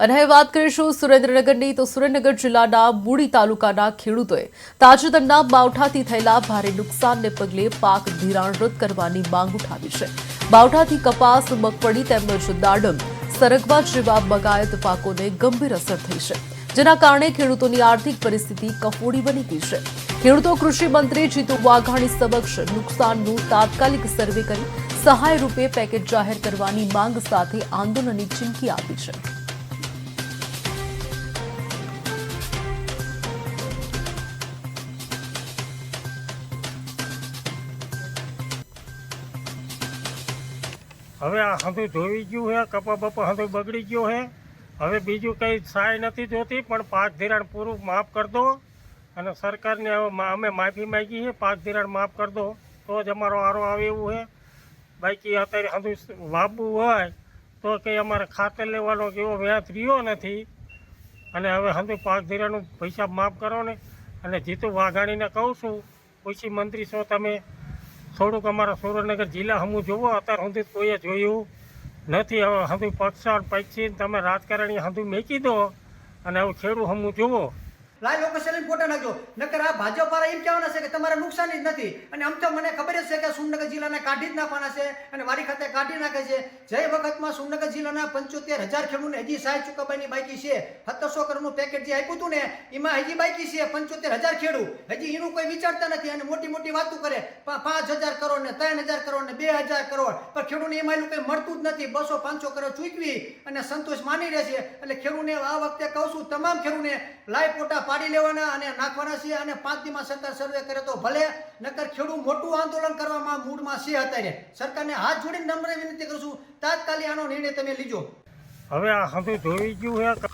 અને હવે વાત કરીશું સુરેન્દ્રનગરની. તો સુરેન્દ્રનગર જિલ્લાના મૂડી તાલુકાના ખેડૂતોએ તાજેતરના માવઠાથી થયેલા ભારે નુકસાનને પગલે પાક ધિરાણ રદ કરવાની માંગ ઉઠાવી છે. માવઠાથી કપાસ, મગફળી તેમજ દાડમ સરગવા જેવા બગાયત પાકોને ગંભીર અસર થઈ છે, જેના કારણે ખેડૂતોની આર્થિક પરિસ્થિતિ કફોડી બની ગઈ છે. ખેડૂતો કૃષિ મંત્રી જીતુ વાઘાણી સમક્ષ નુકસાનનું તાત્કાલિક સર્વે કરી સહાય રૂપે પેકેજ જાહેર કરવાની માંગ સાથે આંદોલનની ચીમકી આપી છે. હવે આ હંધું ધોઈ ગયું છે કપા બપા હંધું બગડી ગયો છે હવે બીજું કંઈ સહાય નથી જોતી, પણ પાક ધિરાણ પૂરું માફ કરી દો. અને સરકારને હવે અમે માફી માંગી છે પાક ધિરાણ માફ કરી દો. તો જ અમારો આરો આવે એવું છે બાકી અત્યારે હંધું વાવવું હોય, તો કંઈ અમારે ખાતર લેવાનો કે એવો વ્યાજ રહ્યો નથી. અને હવે હંધું પાક ધિરાણનું પૈસા માફ કરો ને. અને જીતુ વાઘાણીને કહું છું કૃષિ મંત્રી છો તમે. થોડુંક અમારા સુરેન્દ્રનગર જિલ્લા હમું જુઓ અત્યાર સુધી કોઈએ જોયું નથી. હવે હંધુ પક્ષ પક્ષી તમે રાજકારણી હંધુ મેકી દો અને હવે ખેડૂત હમું જુઓ લાઈવ લોકેશન લઈને ફોટા નાખજો નકર આ ભાજપ વાળા એમ કહેવાના છે કે તમારે નુકસાન જ નથી. અને આમ તો મને ખબર જ છે કે સુરનગર જિલ્લાને કાઢી જ નાખવાના છે અને મારી ખાતે કાઢી નાખે છે. જય વખતમાં સુરનગર જિલ્લાના પંચોતેર હજાર ખેડૂતને હજી સહાય ચૂકવવાની બાકી છે. સત્તરસો કરોડનું પેકેજ જે આપ્યું હતું ને, એમાં હજી બાકી છે પંચોતેર હજાર ખેડૂત. હજી એનું કોઈ વિચારતા નથી અને મોટી મોટી વાતો કરે. પાંચ હજાર કરોડ ને ત્રણ હજાર કરોડ ને બે હજાર કરોડ. પણ ખેડૂતને એમાં એનું કંઈ મળતું જ નથી. બસો પાંચસો કરોડ ચૂકવી અને સંતોષ માની રહે છે. એટલે ખેડૂતને આ વખતે કહું છું, તમામ ખેડૂતને લાઈવ ફોટા પાડી લેવાના અને નાખવાના છે અને પાંચ દીમાં સરકાર સર્વે કરે તો ભલે, નકર ખેડૂત મોટું આંદોલન કરવામાં મૂડમાં છે અત્યારે. સરકારને હાથ જોડીને નમ્ર વિનંતી કરું છું, તાત્કાલિક આનો નિર્ણય તમે લીજો. હવે આ હંધુ જોઈ ગયું છે